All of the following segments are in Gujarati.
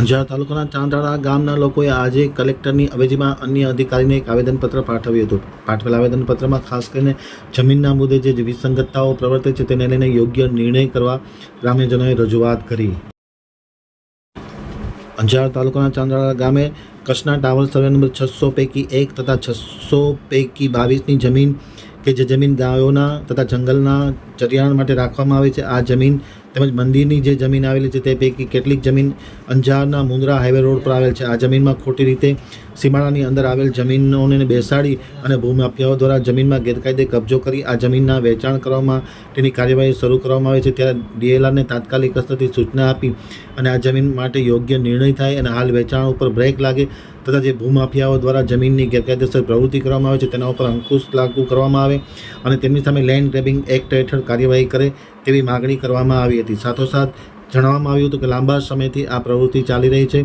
અંજાર તાલુકાના ચાંદાળા ગામના લોકોએ આજે કલેક્ટરની અવેજીમાં અન્ય અધિકારીને એક આવેદનપત્ર પાઠવ્યું હતું. પાઠવેલા આવેદનપત્રમાં ખાસ કરીને જમીનના મુદ્દે જે વિસંગતતાઓ પ્રવર્તે છે તેને લઈને યોગ્ય નિર્ણય કરવા ગ્રામ્યજનોએ રજૂઆત કરી. અંજાર તાલુકાના ચાંદાળા ગામે કચ્છના ટાવર સર્વે નંબર છસો પૈકી એક તથા છસો પૈકી બાવીસની જમીન કે જે જમીન ગાયોના તથા જંગલના ચરિયાણ માટે રાખવામાં આવે છે. આ જમીન તેમજ મંદિરની જે જમીન આવેલી છે તે પૈકી કેટલીક જમીન અંજારના મુંદ્રા હાઈવે રોડ પર આવેલ છે. આ જમીનમાં ખોટી રીતે સીમાડાની અંદર આવેલ જમીનોને બેસાડી અને ભૂમાફિયાઓ દ્વારા જમીનમાં ગેરકાયદે કબજો કરી આ જમીનના વેચાણ કરવામાં, તેની કાર્યવાહી શરૂ કરવામાં આવે છે. ત્યારે ડીએલઆરને તાત્કાલિક અસરથી સૂચના આપી અને આ જમીન માટે યોગ્ય નિર્ણય થાય અને હાલ વેચાણ ઉપર બ્રેક લાગે તથા જે ભૂમાફિયાઓ દ્વારા જમીનની ગેરકાયદેસર પ્રવૃત્તિ કરવામાં આવે છે તેના ઉપર અંકુશ લાગુ કરવામાં આવે અને તેમની સામે લેન્ડ ગ્રેબિંગ એક્ટ હેઠળ કાર્યવાહી કરે તેવી માગણી કરવામાં આવી હતી. સાથોસાથ જણાવવામાં આવ્યું હતું કે લાંબા સમયથી આ પ્રવૃત્તિ ચાલી રહી છે.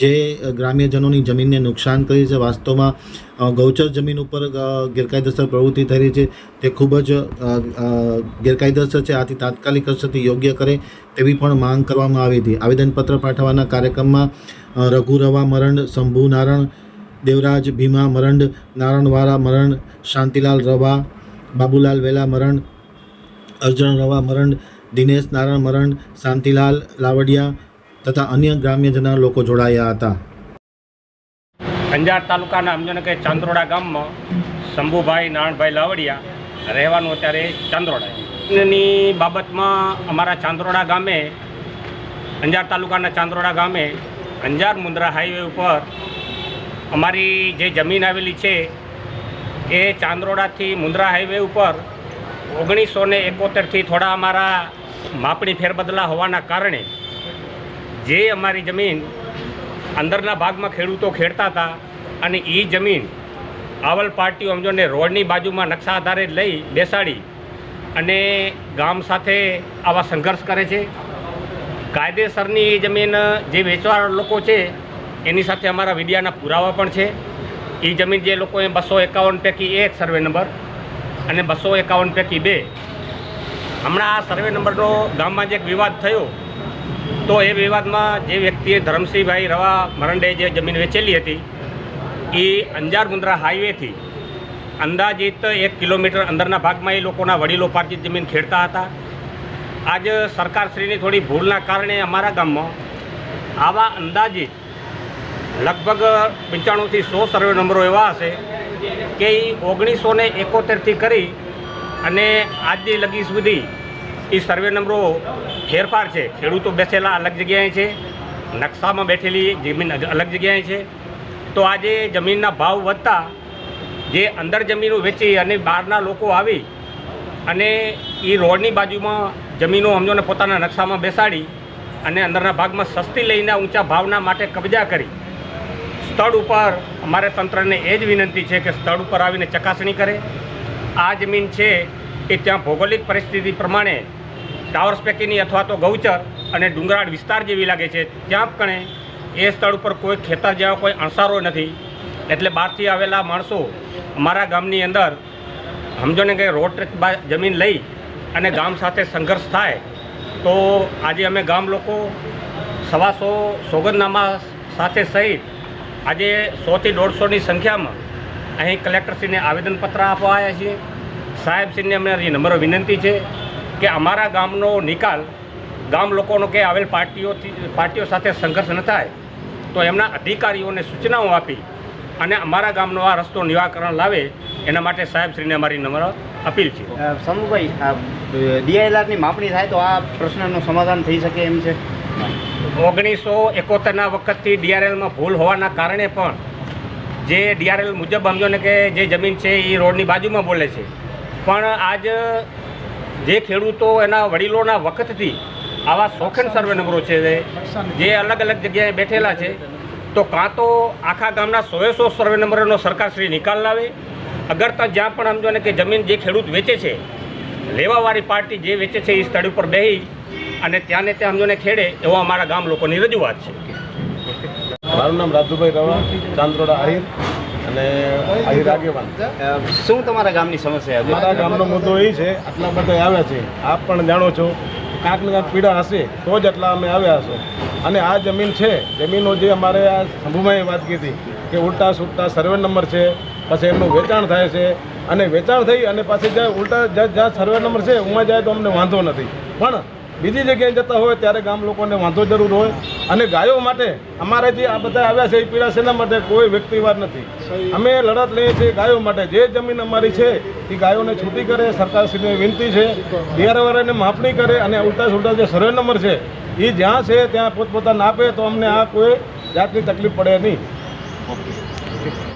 જે ગ્રામ્યજનોની જમીનને નુકસાન કરી છે. વાસ્તવમાં ગૌચર જમીન ઉપર ગેરકાયદેસર પ્રવૃત્તિ થઈ રહી છે. તે ખૂબ જ ગેરકાયદેસર છે. આથી તાત્કાલિક અસરથી યોગ્ય કરે તેવી પણ માંગ કરવામાં આવી હતી. આવેદનપત્ર પાઠવવાના કાર્યક્રમમાં રઘુરવા મરણ, શંભુ નારણ, દેવરાજ ભીમા મરંડ નારણવાળા મરણ, શાંતિલાલ રવા, બાબુલાલ વેલા મરણ અર્જુન રવા મરંડ દિનેશ નારાયણ મરંડ શાંતિલાલ લાવડિયા તથા અન્ય ગ્રામ્યજના લોકો જોડાયા હતા. અંજાર તાલુકાના સમજો કે ચાંદરોડા ગામમાં શંભુભાઈ નારણભાઈ લાવડિયા રહેવાનું અત્યારે ચાંદ્રોડાની બાબતમાં અમારા ચાંદ્રોડા ગામે, અંજાર તાલુકાના ચાંદ્રોડા ગામે અંજાર મુંદ્રા હાઈવે ઉપર અમારી જે જમીન આવેલી છે એ ચાંદ્રોડાથી મુંદ્રા હાઈવે ઉપર ઓગણીસો ને એકોતેરથી થોડા અમારા માપણી ફેરબદલા હોવાના કારણે જે અમારી જમીન અંદરના ભાગમાં ખેડૂતો ખેડતા હતા અને એ જમીન આવલ પાર્ટીઓ સમજોને રોડની બાજુમાં નકશા આધારે લઈ બેસાડી અને ગામ સાથે આવા સંઘર્ષ કરે છે. કાયદેસરની એ જમીન, જે વેચવાવાળા લોકો છે, એની સાથે અમારા મીડિયાના પુરાવા પણ છે. એ જમીન જે લોકોએ બસો એકાવન પૈકી એક સર્વે નંબર અને બસો એકાવન પૈકી બે. હમણાં આ સર્વે નંબરનો ગામમાં જે એક વિવાદ થયો, તો એ વિવાદમાં જે વ્યક્તિએ ધરમસિંહભાઈ રવા મરંડે જે જમીન વેચેલી હતી એ અંજાર મુંદ્રા હાઈવેથી અંદાજિત એક કિલોમીટર અંદરના ભાગમાં એ લોકોના વડીલો પાર્જિત જમીન ખેડતા હતા. આજ સરકારશ્રીની થોડી ભૂલના કારણે અમારા ગામમાં આવા અંદાજિત લગભગ પંચાણુંથી સો સર્વે નંબરો એવા હશે કે એ ઓગણીસો ને એકોતેરથી કરી અને આજની લગી સુધી એ સર્વે નંબરો ફેરફાર છે. ખેડૂતો બેસેલા અલગ જગ્યાએ છે. નકશામાં બેઠેલી જમીન અલગ જગ્યાએ છે. તો આજે જમીનના ભાવ વધતા જે અંદર જમીનો વેચી અને બહારના લોકો આવી અને એ રોડની બાજુમાં જમીનો સમજોને પોતાના નકશામાં બેસાડી અને અંદરના ભાગમાં સસ્તી લઈને ઊંચા ભાવના માટે કબજા કરી સ્થળ ઉપર અમારે તંત્રને એ જ વિનંતી છે કે સ્થળ ઉપર આવીને ચકાસણી કરે. આ જમીન છે એ ત્યાં ભૌગોલિક પરિસ્થિતિ પ્રમાણે ટાવર સ્પેકીની અથવા તો ગૌચર અને ડુંગરાળ વિસ્તાર જેવી લાગે છે. ત્યાં કણે એ સ્થળ ઉપર કોઈ ખેતર જેવા કોઈ અણસારો નથી. એટલે બહારથી આવેલા માણસો અમારા ગામની અંદર સમજો ને કે રોડ જમીન લઈ અને ગામ સાથે સંઘર્ષ થાય તો આજે અમે ગામ લોકો સવાસો સોગંદનામા સાથે સહિત આજે સોથી દોઢસોની સંખ્યામાં અહીં કલેક્ટરશ્રીને આવેદનપત્ર આપવા આવ્યા છીએ. સાહેબશ્રીને અમારી નમ્ર વિનંતી છે કે અમારા ગામનો નિકાલ ગામ લોકોનો કે આવેલ પાર્ટીઓથી, પાર્ટીઓ સાથે સંઘર્ષ ન થાય, તો એમના અધિકારીઓને સૂચનાઓ આપી અને અમારા ગામનો આ રસ્તો નિરાકરણ લાવે, એના માટે સાહેબશ્રીને અમારી નમ્ર અપીલ છે. સમુભાઈ શંભુભાઈ માપણી થાય તો આ પ્રશ્નનું સમાધાન થઈ શકે એમ છે? ઓગણીસો એકોતેરના વખતથી ડીઆરએલમાં ભૂલ હોવાના કારણે પણ જે ડીઆરએલ મુજબ સમજો ને કે જે જમીન છે એ રોડની બાજુમાં બોલે છે. પણ આજ જે ખેડૂતો એના વડીલોના વખતથી આવા શોખીન સર્વે નંબરો છે જે અલગ અલગ જગ્યાએ બેઠેલા છે, તો કાં તો આખા ગામના સોએ સો સર્વે નંબરનો સરકારશ્રી નિકાલ લાવે. અગર તો જ્યાં પણ સમજો ને કે જમીન જે ખેડૂત વેચે છે, લેવાવાળી પાર્ટી જે વેચે છે એ સ્થળ ઉપર બેસી અને ત્યાં ને ત્યાં સમજોને ખેડે એવો અમારા ગામ લોકોની રજૂઆત છે. મારું નામ રાજુભાઈ રવા ચાંદ્રોડા આહિર અને આહિર આગેવાન. શું તમારા ગામની સમસ્યા છે? મારા ગામનો મુદ્દો એ છે આટલા બધા આવ્યા છે. આપ પણ જાણો છો કાંક ને કાંક પીડા હશે તો જ એટલા અમે આવ્યા હશો. અને આ જમીન છે જમીનો જે અમારે આ શંભુભાઈએ વાત કીધી કે ઉલટા સુલટા સર્વે નંબર છે પછી એમનું વેચાણ થાય છે. અને વેચાણ થઈ અને પાછી જ્યાં ઉલટા જ્યાં જ્યાં સર્વે નંબર છે ઉમાં જાય તો અમને વાંધો નથી. પણ બીજી જગ્યાએ જતા હોય ત્યારે ગામ લોકોને વાંધો જરૂર હોય. અને ગાયો માટે અમારેથી આ બધા આવ્યા છે એ પીડા શેના માટે? કોઈ વ્યક્તિવાર નથી. અમે લડત લઈએ છીએ ગાયો માટે. જે જમીન અમારી છે એ ગાયોને છૂટી કરે સરકારશ્રીને વિનંતી છે. ડીઆરવાળાને માપણી કરે અને ઉલટા સુલટા જે સર્વે નંબર છે એ જ્યાં છે ત્યાં પોતપોતાને આપે તો અમને આ કોઈ જાતની તકલીફ પડે નહીં.